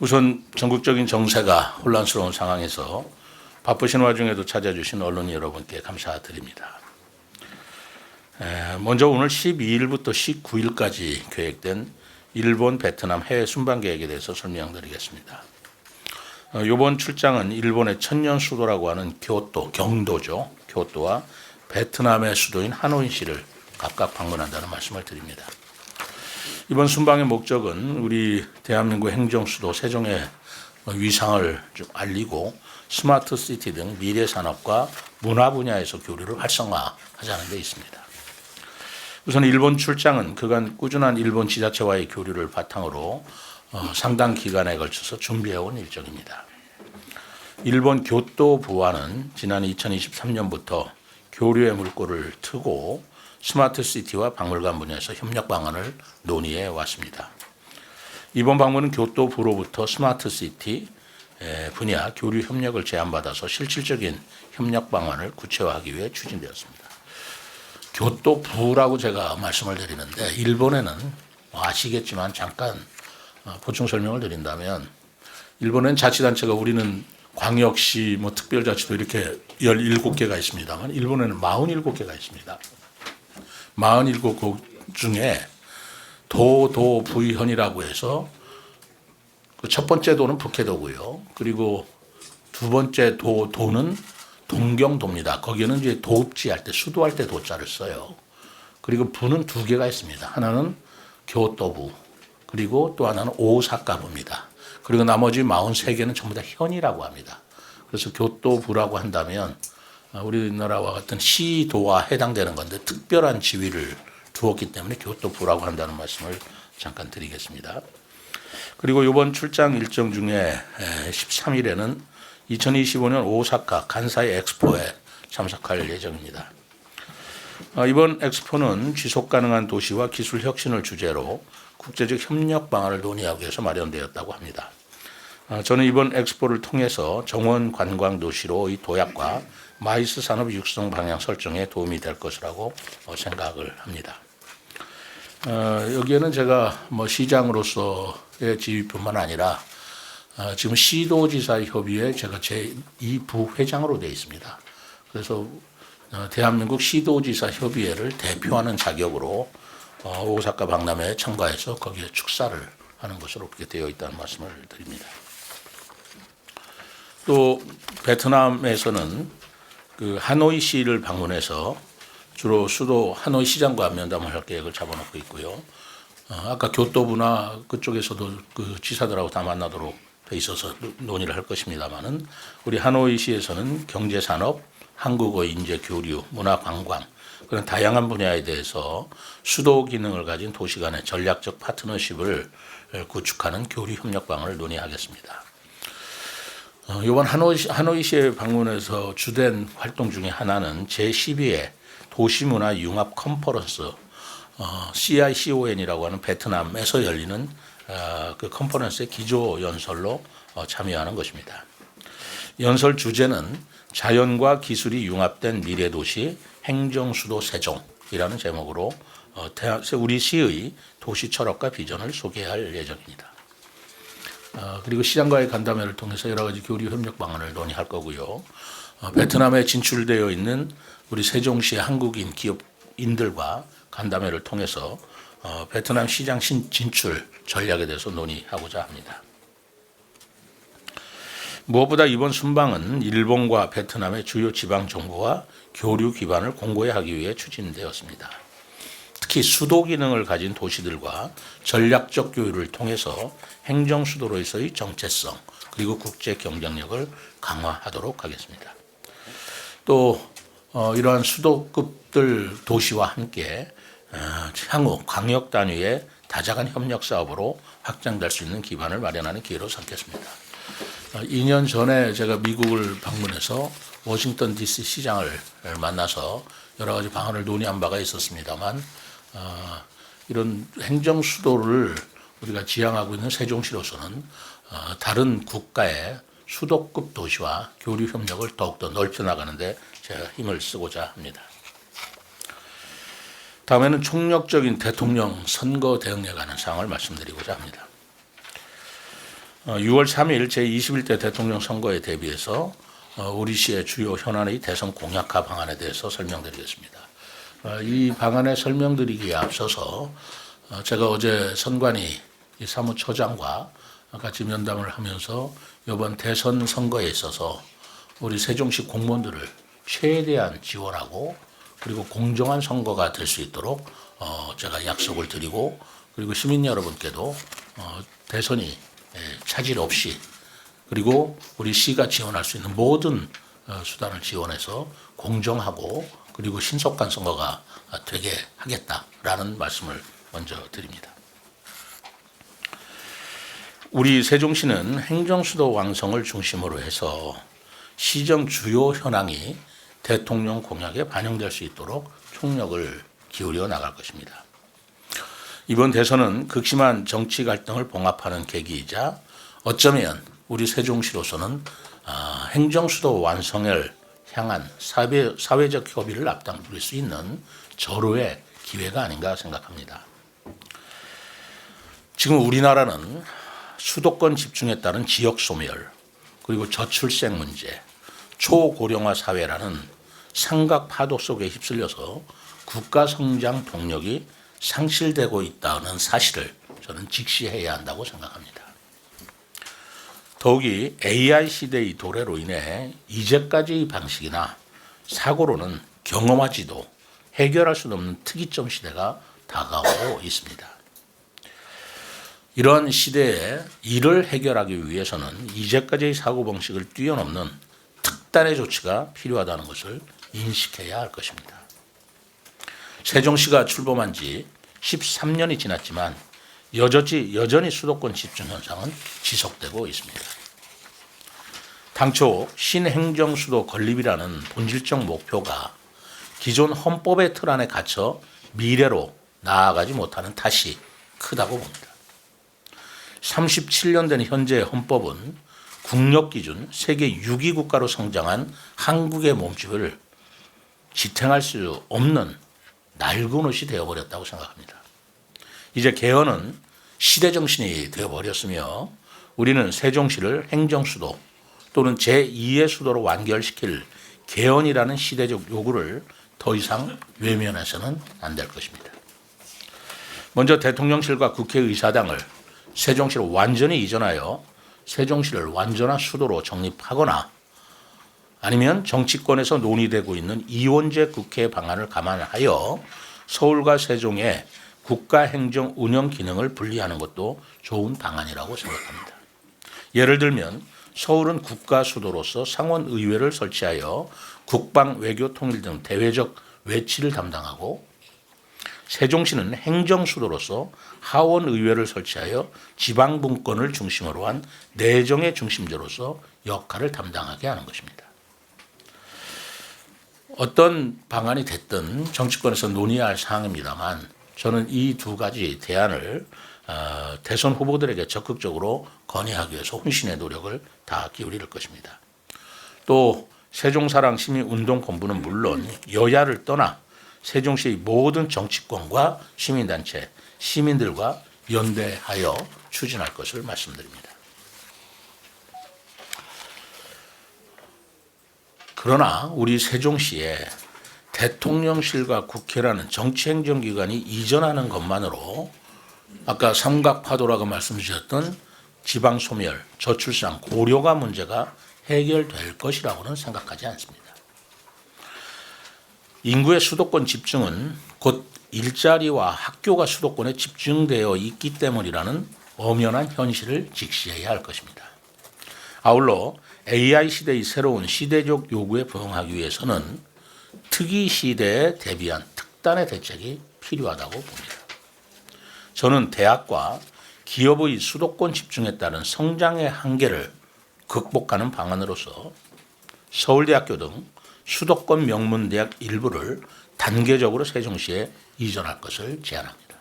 우선 전국적인 정세가 혼란스러운 상황에서 바쁘신 와중에도 찾아주신 언론 여러분께 감사드립니다. 에, 먼저 오늘 12일부터 19일까지 계획된 일본, 베트남 해외 순방 계획에 대해서 설명드리겠습니다. 어, 이번 출장은 일본의 천년 수도라고 하는 교토, 경도죠. 교토와 베트남의 수도인 하노이시를 각각 방문한다는 말씀을 드립니다. 이번 순방의 목적은 우리 대한민국 행정 수도 세종의 위상을 좀 알리고 스마트 시티 등 미래 산업과 문화 분야에서 교류를 활성화하자는 데 있습니다. 우선 일본 출장은 그간 꾸준한 일본 지자체와의 교류를 바탕으로 어, 상당 기간에 걸쳐서 준비해온 일정입니다. 일본 교토부와는 지난 2023년부터 교류의 물꼬를 트고 스마트 시티와 박물관 분야에서 협력 방안을 논의해 왔습니다. 이번 방문은 교토부로부터 스마트 시티 분야 교류 협력을 제안받아서 실질적인 협력 방안을 구체화하기 위해 추진되었습니다. 교토부라고 제가 말씀을 드리는데 일본에는 뭐 아시겠지만 잠깐 어, 보충 설명을 드린다면 일본은 자치단체가 우리는 광역시 뭐 특별자치도 이렇게 17개가 있습니다만 일본에는 47개가 있습니다. 47곳 중에 도도 부현이라고 해서 그 첫 번째 도는 북해도고요. 그리고 두 번째 도 도는 동경도입니다. 거기는 이제 도읍지 할 때 수도할 때 도자를 써요. 그리고 부는 두 개가 있습니다. 하나는 교토부 그리고 또 하나는 오사카부입니다. 그리고 나머지 43개는 전부 다 현이라고 합니다. 그래서 교토부라고 한다면 우리나라와 같은 시도와 해당되는 건데 특별한 지위를 두었기 때문에 교토부라고 한다는 말씀을 잠깐 드리겠습니다. 그리고 이번 출장 일정 중에 13일에는 2025년 오사카 간사이 엑스포에 참석할 예정입니다. 어, 이번 엑스포는 지속 가능한 도시와 기술 혁신을 주제로 국제적 협력 방안을 논의하기 위해서 마련되었다고 합니다. 어, 저는 이번 엑스포를 통해서 정원 관광 도시로 이 도약과 마이스 산업 육성 방향 설정에 도움이 될 것이라고 어, 생각을 합니다. 어, 여기에는 제가 뭐 시장으로서의 지위뿐만 아니라 어, 지금 시도지사 협의회 제가 제 2 부 회장으로 되어 있습니다. 그래서 어, 대한민국 시도지사 협의회를 대표하는 자격으로 어, 오사카 박람회에 참가해서 거기에 축사를 하는 것으로 그렇게 되어 있다는 말씀을 드립니다. 또 베트남에서는 그 하노이시를 방문해서 주로 수도 하노이 시장과 면담을 할 계획을 잡아놓고 있고요. 어, 아까 교토부나 그쪽에서도 그 지사들하고 다 만나도록 돼 있어서 논의를 할 것입니다만은 우리 하노이시에서는 경제 산업, 한국어 인재 교류, 문화 관광 그런 다양한 분야에 대해서 수도 기능을 가진 도시 간의 전략적 파트너십을 구축하는 교류 협력 방안을 논의하겠습니다. 어, 이번 하노이, 하노이시에 방문해서 주된 활동 중에 하나는 제12회 도시문화 융합 컨퍼런스 어, CICON이라고 하는 베트남에서 열리는 어, 그 컨퍼런스의 기조 연설로 어, 참여하는 것입니다. 연설 주제는 자연과 기술이 융합된 미래 도시 행정 수도 세종이라는 제목으로 어, 우리 시의 도시 철학과 비전을 소개할 예정입니다. 어, 그리고 시장과의 간담회를 통해서 여러 가지 교류 협력 방안을 논의할 거고요. 어, 베트남에 진출되어 있는 우리 세종시의 한국인 기업인들과 간담회를 통해서 어, 베트남 시장 진출 전략에 대해서 논의하고자 합니다. 무엇보다 이번 순방은 일본과 베트남의 주요 지방 정부와 교류 기반을 공고히 하기 위해 추진되었습니다. 특히 수도 기능을 가진 도시들과 전략적 교류를 통해서 행정 수도로서의 정체성 그리고 국제 경쟁력을 강화하도록 하겠습니다. 또 어, 이러한 수도급들 도시와 함께 어, 향후 광역 단위의 다자간 협력 사업으로 확장될 수 있는 기반을 마련하는 기회로 삼겠습니다. 2년 전에 제가 미국을 방문해서 워싱턴 DC 시장을 만나서 여러 가지 방안을 논의한 바가 있었습니다만 어, 이런 행정 수도를 우리가 지향하고 있는 세종시로서는 어, 다른 국가의 수도급 도시와 교류 협력을 더욱더 넓혀 나가는데 제가 힘을 쓰고자 합니다. 다음에는 총력적인 대통령 선거 대응에 관한 사항을 말씀드리고자 합니다. 6월 3일 제21대 대통령 선거에 대비해서 어, 우리 시의 주요 현안의 대선 공약화 방안에 대해서 설명드리겠습니다. 어, 이 방안에 설명드리기에 앞서서 어, 제가 어제 선관위 이 사무처장과 같이 면담을 하면서 이번 대선 선거에 있어서 우리 세종시 공무원들을 최대한 지원하고 그리고 공정한 선거가 될 수 있도록 어, 제가 약속을 드리고 그리고 시민 여러분께도 어, 대선이 예, 차질 없이 그리고 우리 시가 지원할 수 있는 모든 어, 수단을 지원해서 공정하고 그리고 신속한 선거가 어, 되게 하겠다라는 말씀을 먼저 드립니다. 우리 세종시는 행정수도 완성을 중심으로 해서 시정 주요 현황이 대통령 공약에 반영될 수 있도록 총력을 기울여 나갈 것입니다. 이번 대선은 극심한 정치 갈등을 봉합하는 계기이자 어쩌면 우리 세종시로서는 아, 행정수도 완성을 향한 사회, 사회적 협의를 앞당길 수 있는 절호의 기회가 아닌가 생각합니다. 지금 우리나라는 수도권 집중에 따른 지역 소멸 그리고 저출생 문제, 초고령화 사회라는 삼각 파도 속에 휩쓸려서 국가 성장 동력이 상실되고 있다는 사실을 저는 직시해야 한다고 생각합니다. 더욱이 AI 시대의 도래로 인해 이제까지의 방식이나 사고로는 경험하지도 해결할 수 없는 특이점 시대가 다가오고 있습니다. 이러한 시대에 이를 해결하기 위해서는 이제까지의 사고 방식을 뛰어넘는 특단의 조치가 필요하다는 것을 인식해야 할 것입니다. 세종시가 출범한 지 13년이 지났지만 여전히, 여전히 수도권 집중 현상은 지속되고 있습니다. 당초 신행정 수도 건립이라는 본질적 목표가 기존 헌법의 틀 안에 갇혀 미래로 나아가지 못하는 탓이 크다고 봅니다. 37년 된 현재 헌법은 국력 기준 세계 6위 국가로 성장한 한국의 몸집을 지탱할 수 없는 낡은 옷이 되어버렸다고 생각합니다. 이제 개헌은 시대 정신이 되어 버렸으며 우리는 세종시를 행정 수도 또는 제2의 수도로 완결시킬 개헌이라는 시대적 요구를 더 이상 외면해서는 안 될 것입니다. 먼저 대통령실과 국회의사당을 세종시로 완전히 이전하여 세종시를 완전한 수도로 정립하거나 아니면 정치권에서 논의되고 있는 이원제 국회 방안을 감안하여 서울과 세종의 국가 행정 운영 기능을 분리하는 것도 좋은 방안이라고 생각합니다. 예를 들면 서울은 국가 수도로서 상원 의회를 설치하여 국방, 외교, 통일 등 대외적 외치를 담당하고 세종시는 행정 수도로서 하원 의회를 설치하여 지방 분권을 중심으로 한 내정의 중심제로서 역할을 담당하게 하는 것입니다. 어떤 방안이 됐든 정치권에서 논의해야 할 사항입니다만 저는 이 두 가지 대안을 어, 대선 후보들에게 적극적으로 건의하기 위해서 혼신의 노력을 다 기울일 것입니다. 또 세종사랑 시민운동본부는 물론 여야를 떠나 세종시의 모든 정치권과 시민단체, 시민들과 연대하여 추진할 것을 말씀드립니다. 그러나 우리 세종시에 대통령실과 국회라는 정치행정기관이 이전하는 것만으로 아까 삼각파도라고 말씀 주셨던 지방소멸, 저출산, 고령화 문제가 해결될 것이라고는 생각하지 않습니다. 인구의 수도권 집중은 곧 일자리와 학교가 수도권에 집중되어 있기 때문이라는 엄연한 현실을 직시해야 할 것입니다. 아울러 AI 시대의 새로운 시대적 요구에 부응하기 위해서는 특이 시대에 대비한 특단의 대책이 필요하다고 봅니다. 저는 대학과 기업의 수도권 집중에 따른 성장의 한계를 극복하는 방안으로서 서울대학교 등 수도권 명문대학 일부를 단계적으로 세종시에 이전할 것을 제안합니다.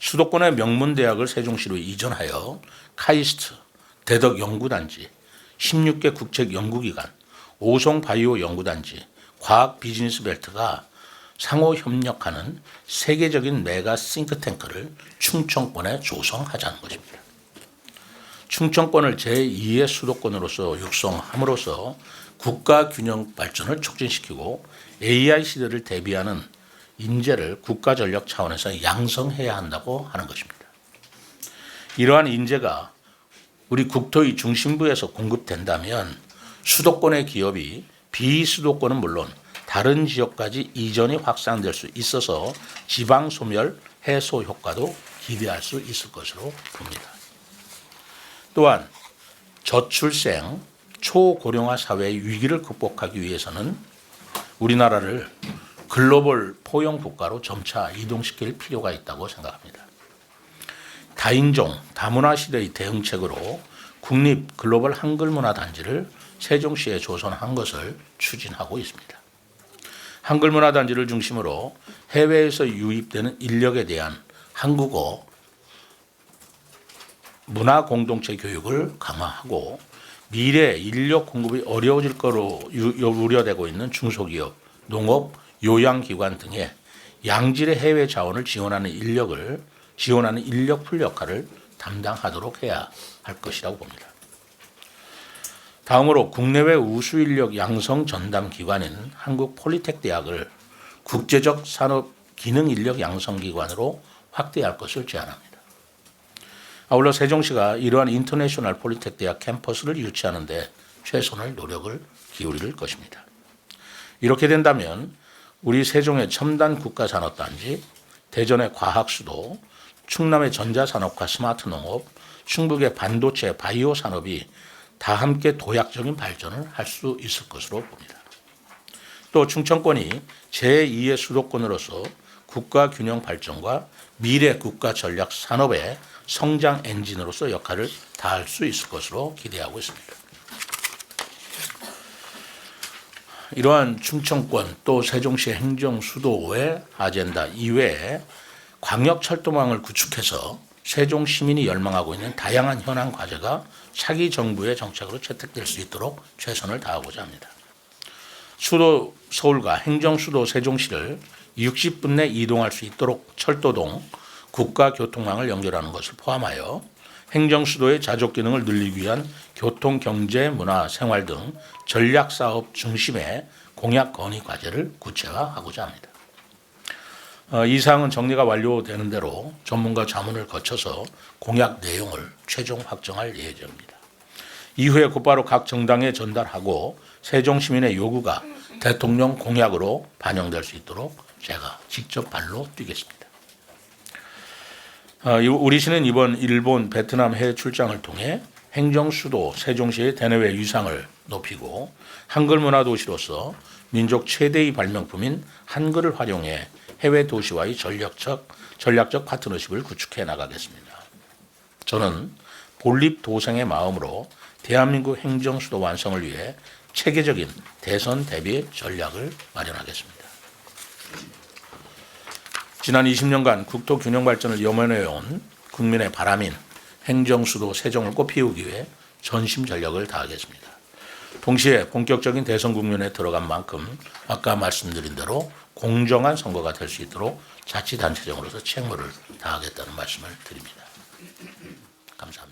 수도권의 명문대학을 세종시로 이전하여 카이스트, 대덕 연구단지, 16개 국책 연구기관, 오송 바이오 연구단지, 과학 비즈니스 벨트가 상호 협력하는 세계적인 메가 싱크탱크를 충청권에 조성하자는 것입니다. 충청권을 제2의 수도권으로서 육성함으로써 국가 균형 발전을 촉진시키고 AI 시대를 대비하는 인재를 국가 전략 차원에서 양성해야 한다고 하는 것입니다. 이러한 인재가 우리 국토의 중심부에서 공급된다면 수도권의 기업이 비수도권은 물론 다른 지역까지 이전이 확산될 수 있어서 지방 소멸 해소 효과도 기대할 수 있을 것으로 봅니다. 또한 저출생 초고령화 사회의 위기를 극복하기 위해서는 우리나라를 글로벌 포용 국가로 점차 이동시킬 필요가 있다고 생각합니다. 다인종 다문화 시대의 대응책으로 국립 글로벌 한글 문화 단지를 세종시에 조성한 것을 추진하고 있습니다. 한글 문화 단지를 중심으로 해외에서 유입되는 인력에 대한 한국어 문화 공동체 교육을 강화하고 미래 인력 공급이 어려워질 거로 유- 우려되고 있는 중소기업, 농업, 요양기관 등의 양질의 해외 자원을 지원하는 인력을 지원하는 인력 풀 역할을 담당하도록 해야 할 것이라고 봅니다. 다음으로 국내외 우수 인력 양성 전담 기관인 한국 폴리텍 대학을 국제적 산업 기능 인력 양성 기관으로 확대할 것을 제안합니다. 아울러 세종시가 이러한 인터내셔널 폴리텍 대학 캠퍼스를 유치하는데 최선을 노력을 기울일 것입니다. 이렇게 된다면 우리 세종의 첨단 국가 산업단지, 대전의 과학수도, 충남의 전자산업과 스마트 농업, 충북의 반도체 바이오 산업이 다 함께 도약적인 발전을 할 수 있을 것으로 봅니다. 또 충청권이 제2의 수도권으로서 국가 균형 발전과 미래 국가 전략 산업의 성장 엔진으로서 역할을 다할 수 있을 것으로 기대하고 있습니다. 이러한 충청권 또 세종시 행정 수도의 아젠다 이외에 광역 철도망을 구축해서 세종 시민이 열망하고 있는 다양한 현안 과제가 차기 정부의 정책으로 채택될 수 있도록 최선을 다하고자 합니다. 수도 서울과 행정 수도 세종시를 60분 내 이동할 수 있도록 철도동 국가교통망을 연결하는 것을 포함하여 행정 수도의 자족 기능을 늘리기 위한 교통, 경제, 문화, 생활 등 전략 사업 중심의 공약 건의 과제를 구체화하고자 합니다. 어, 이 사항은 정리가 완료되는 대로 전문가 자문을 거쳐서 공약 내용을 최종 확정할 예정입니다. 이후에 곧바로 각 정당에 전달하고 세종 시민의 요구가 대통령 공약으로 반영될 수 있도록 제가 직접 발로 뛰겠습니다. 어, 이- 우리 시는 이번 일본, 베트남 해외 출장을 통해 행정 수도 세종시의 대내외 위상을 높이고 한글 문화 도시로서 민족 최대의 발명품인 한글을 활용해 해외 도시와의 전략적 전략적 파트너십을 구축해 나가겠습니다. 저는 본립 도생의 마음으로 대한민국 행정 수도 완성을 위해 체계적인 대선 대비 전략을 마련하겠습니다. 지난 20년간 국토 균형 발전을 염원해 온 국민의 바람인 행정 수도 세종을 꽃피우기 위해 전심 전력을 다하겠습니다. 동시에 본격적인 대선 국면에 들어간 만큼 아까 말씀드린 대로 공정한 선거가 될 수 있도록 자치단체장으로서 책무를 다하겠다는 말씀을 드립니다. 감사합니다.